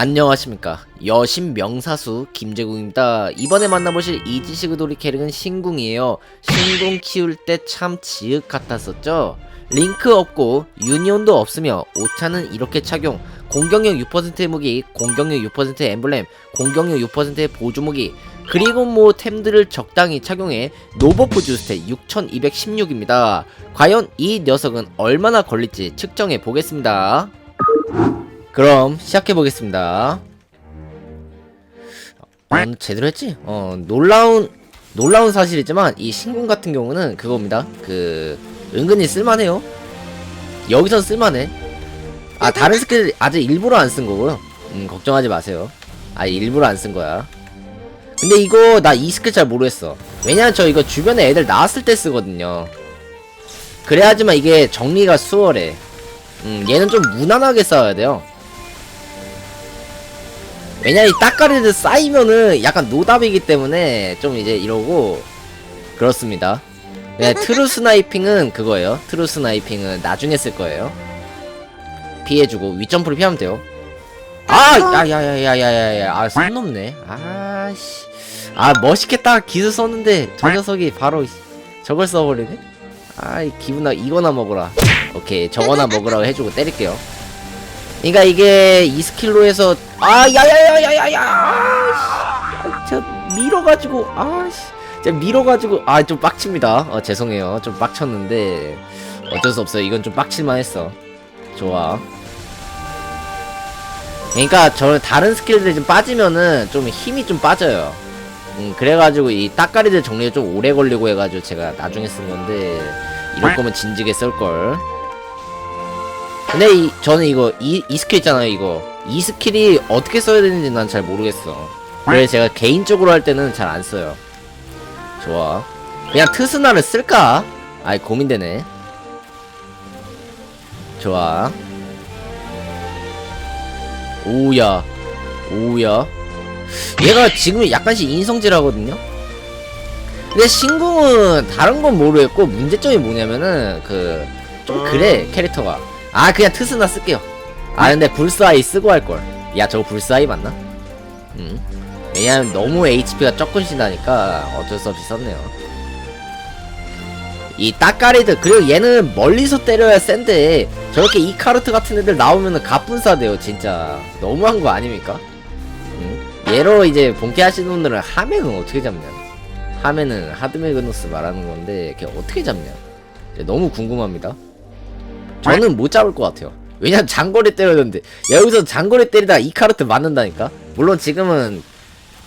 안녕하십니까. 여신 명사수 김재국입니다. 이번에 만나보실 이지시그도리 캐릭은 신궁이에요. 신궁 키울 때 참 지읒 같았었죠? 링크 없고 유니온도 없으며 오차는 이렇게 착용. 공격력 6%의 무기 공격력 6%의 엠블렘 공격력 6%의 보조무기. 그리고 뭐 템들을 적당히 착용해 노버프 주스테 6216입니다. 과연 이 녀석은 얼마나 걸릴지 측정해 보겠습니다 그럼 시작해 보겠습니다. 어, 제대로 했지? 어 놀라운 놀라운 사실이지만 이 신궁 같은 경우는 그겁니다. 그 은근히 쓸만해요. 여기선 쓸만해. 아 다른 스킬 아직 일부러 안 쓴 거고요. 음 걱정하지 마세요. 아 일부러 안 쓴 거야. 근데 이거 나 이 스킬 잘 모르겠어. 왜냐면 저 이거 주변에 애들 나왔을 때 쓰거든요. 그래야지만 이게 정리가 수월해. 음 얘는 좀 무난하게 싸워야 돼요. 왜냐 이 따까리들 쌓이면은 약간 노답이기 때문에 좀 이제 이러고 그렇습니다. 네, 트루 스나이핑은 그거예요. 트루 스나이핑은 나중에 쓸 거예요. 피해주고 윗점프를 피하면 돼요. 아, 야야야야야야야, 아, 손 넘네. 아씨, 아 멋있겠다 기술 썼는데 저 녀석이 바로 저걸 써버리네. 아이 기분 나 이거나 먹어라. 오케이 저거나 먹으라고 해주고 때릴게요. 그러니까 이게 이 스킬로 해서 아 야야야야야야 아, 저 밀어가지고 아씨. 진짜 밀어가지고 아 좀 빡칩니다. 어 죄송해요. 좀 빡쳤는데 어쩔 수 없어요. 이건 좀 빡칠만 했어. 좋아. 그러니까 저는 다른 스킬들이 좀 빠지면은 좀 힘이 좀 빠져요. 음 그래가지고 이 따까리들 정리가 좀 오래 걸리고 해가지고 제가 나중에 쓴 건데 이럴 거면 진지게 쓸걸 근데 이, 저는 이거 이, 이 스킬 있잖아요 이거. 이 스킬이 어떻게 써야 되는지 난 잘 모르겠어. 그래서 제가 개인적으로 할 때는 잘 안 써요. 좋아. 그냥 트스나를 쓸까? 아이 고민되네. 좋아. 오우야. 오우야. 얘가 지금 약간씩 인성질 하거든요? 근데 신궁은 다른 건 모르겠고 문제점이 뭐냐면은 그 좀 그래 캐릭터가 아 그냥 트스나 쓸게요. 아 근데 불사이 쓰고 할걸. 야 저거 불사이 맞나? 음. 왜냐면 너무 HP가 조금씩 나니까 어쩔 수 없이 썼네요. 이 따까리들 그리고 얘는 멀리서 때려야 센데 저렇게 이 카르트 같은 애들 나오면은 갑분싸 돼요 진짜. 너무한 거 아닙니까? 음? 얘로 이제 본캐 하시는 분들은 하맥은 어떻게 잡냐? 하면은 하드메그노스 말하는 건데 걔 어떻게 잡냐? 너무 궁금합니다 저는 못 잡을 것 같아요. 왜냐면 장거리 때렸는데 야, 여기서 장거리 때리다 이 카르트 맞는다니까. 물론 지금은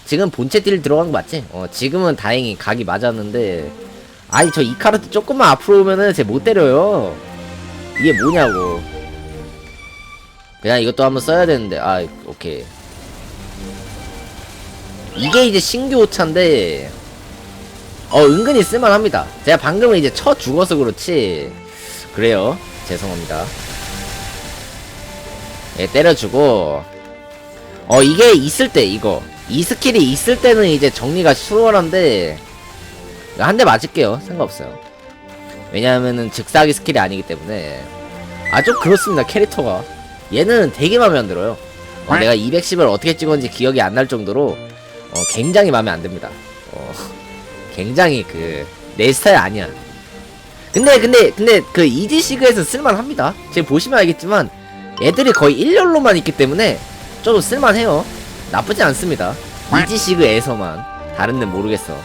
지금 본체 딜 들어간 거 맞지? 어 지금은 다행히 각이 맞았는데 아니 저 이 카르트 조금만 앞으로 오면은 쟤 못 때려요. 이게 뭐냐고. 그냥 이것도 한번 써야 되는데 아 오케이. 이게 이제 신규 오차인데 어 은근히 쓸만합니다. 제가 방금은 이제 쳐 죽어서 그렇지 그래요. 죄송합니다. 예, 때려주고. 어 이게 있을 때 이거. 이 스킬이 있을 때는 이제 정리가 수월한데 한 대 맞을게요. 상관없어요. 왜냐하면은 즉사기 스킬이 아니기 때문에. 아주 그렇습니다 캐릭터가. 얘는 되게 마음에 안 들어요. 어, 내가 210을 어떻게 찍었는지 기억이 안 날 정도로 어, 굉장히 마음에 안 듭니다. 어, 굉장히 그 내 스타일 아니야 근데 근데 근데 그 이지시그에서 쓸만합니다. 지금 보시면 알겠지만 애들이 거의 1열로만 있기 때문에 좀 쓸만해요. 나쁘지 않습니다. 이지시그에서만 다른 데는 모르겠어.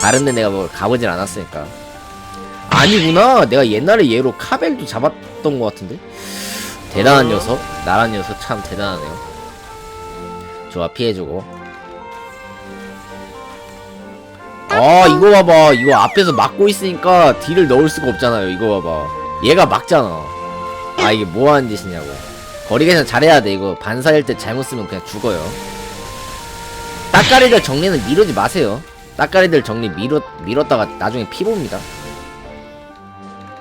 다른 데 내가 뭐 가보질 않았으니까. 아니구나. 내가 옛날에 얘로 카벨도 잡았던 것 같은데. 대단한 녀석. 나란 녀석 참 대단하네요. 좋아 피해주고. 아 이거 봐봐. 이거 앞에서 막고 있으니까 딜을 넣을 수가 없잖아요. 이거 봐봐. 얘가 막잖아. 아 이게 뭐하는 짓이냐고. 거리 계산 잘해야 돼. 이거 반사일 때 잘못 쓰면 그냥 죽어요. 따까리들 정리는 미루지 마세요. 따까리들 정리 미뤘, 미뤘다가 나중에 피 봅니다.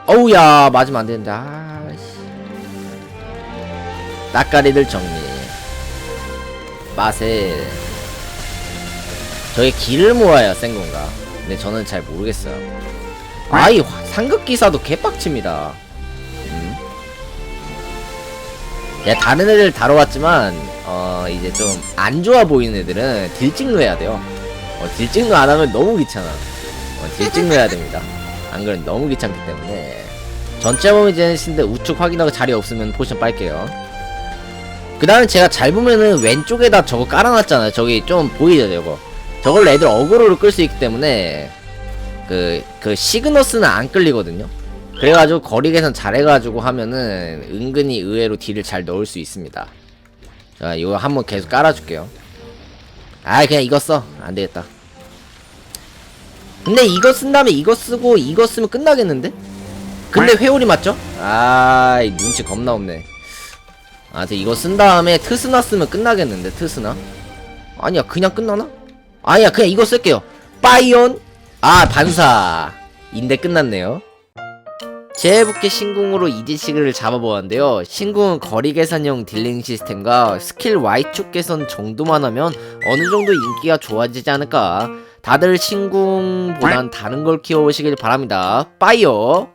어우야 맞으면 안되는데. 아씨. 따까리들 정리. 맛에 저게 길을 모아야 센 건가? 근데 저는 잘 모르겠어요. 아이 상급 기사도 개빡칩니다. 음. 야 다른 애들 다뤄왔지만 어 이제 좀 안 좋아 보이는 애들은 딜찍로 해야 돼요 어, 딜찍로 안 하면 너무 귀찮아 어, 딜찍로 해야 됩니다 안 그러면 너무 귀찮기 때문에 전체 범위 제네시인데 우측 확인하고 자리 없으면 포션 빨게요 그 다음에 제가 잘 보면은 왼쪽에다 저거 깔아놨잖아요 저기 좀 보이죠 저거 저걸로 애들 어그로를 끌 수 있기 때문에 그, 그 시그너스는 안 끌리거든요 그래가지고 거리 계산 잘해가지고 하면은 은근히 의외로 딜을 잘 넣을 수 있습니다 자 이거 한번 계속 깔아줄게요 아 그냥 이거 써 안되겠다 근데 이거 쓴 다음에 이거 쓰고 이거 쓰면 끝나겠는데? 근데 회오리 맞죠? 아 눈치 겁나 없네 아 이거 쓴 다음에 트스나 쓰면 끝나겠는데 트스나? 아니야 그냥 끝나나? 아니야 그냥 이거 쓸게요. 파이온? 아 반사. 인데 끝났네요. 제해붓기 신궁으로 이지시그를 잡아보았는데요. 신궁은 거리 계산형 딜링 시스템과 스킬 Y축 개선 정도만 하면 어느 정도 인기가 좋아지지 않을까. 다들 신궁보단 다른 걸 키워보시길 바랍니다. 빠이요